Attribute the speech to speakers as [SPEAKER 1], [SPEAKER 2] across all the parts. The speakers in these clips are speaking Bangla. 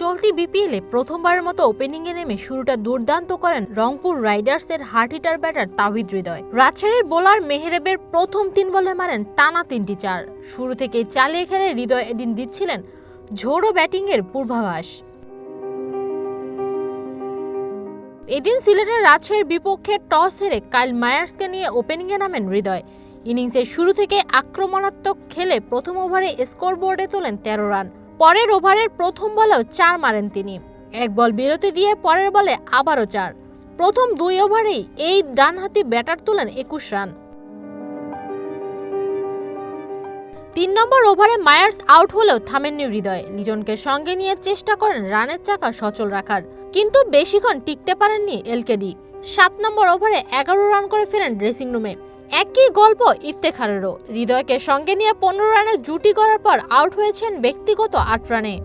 [SPEAKER 1] চলতি বিপিএলে প্রথমবারের মতো ওপেনিংয়ে নেমে শুরুটা দুর্দান্ত করেন রংপুর রাইডার্সের hard hitter batter Tawhid Hridoy. রাজশাহীর বোলার মেহেরেবের প্রথম তিন বলে মারেন টানা তিনটি চার। শুরু থেকে চালিয়ে খেলে হৃদয় এদিন দিচ্ছিলেন ঝোড়ো ব্যাটিংয়ের পূর্বাভাস। এদিন সিলেটের রাজশাহীর বিপক্ষে টস হেরে কাইল মায়ার্সকে নিয়ে ওপেনিংয়ে নামেন হৃদয়। ইনিংসের শুরু থেকে আক্রমণাত্মক খেলে প্রথম ওভারে স্কোরবোর্ডে তোলেন তেরো রান। পরের ওভারের প্রথম বলেও চার মারেন তিনি। এক বল বিরতি দিয়ে পরের বলে আবারও চার। প্রথম দুই ওভারেই এই ডানহাতি ব্যাটার তোলেন একুশ রান। তিন নম্বর ওভারে মায়ার্স আউট হলেও থামেননি হৃদয়। লিজনকে সঙ্গে নিয়ে চেষ্টা করেন রানের চাকা সচল রাখার। কিন্তু বেশিক্ষণ টিকতে পারেননি এলকেডি। সাত নম্বর ওভারে এগারো রান করে ফেরেন ড্রেসিং রুমে একই গল্প ইফতেখারেরও। হৃদয়কে সঙ্গে নিয়ে পনেরো রানে জুটি করার পর আউট হয়েছেন ব্যক্তিগত আট রানে।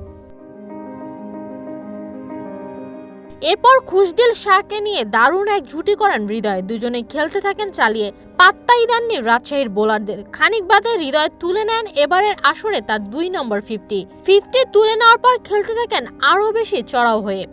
[SPEAKER 1] এরপর খুশদিল শাহকে নিয়ে দারুণ এক জুটি করেন হৃদয়। দুজনেই খেলতে থাকেন চালিয়ে। পাত্তাই দেননি রাজশাহীর বোলারদের। খানিক বাদে হৃদয় তুলে নেন এবারের আসরে তার দুই নম্বর ফিফটি। ফিফটি তুলে নেওয়ার পর খেলতে থাকেন আরও বেশি চড়াও হয়ে।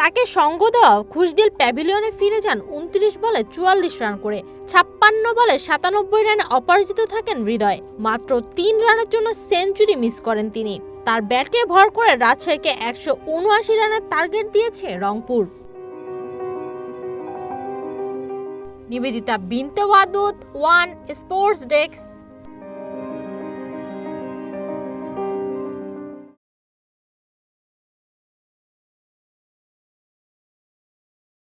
[SPEAKER 1] তাকে সঙ্গ দেওয়া খুশদিল প্যাভিলিয়নে ফিরে যান উনত্রিশ বলে চুয়াল্লিশ রান করে। ছাপ্পান্ন বলে সাতানব্বই রানে অপরাজিত থাকেন হৃদয়। মাত্র তিন রানের জন্য সেঞ্চুরি মিস করেন তিনি। তার ব্যাটে ভর করে রাজশাহীকে একশো উনআশি রানের টার্গেট দিয়েছে Rangpur. Nibedita Binte Wadud, one sports desk.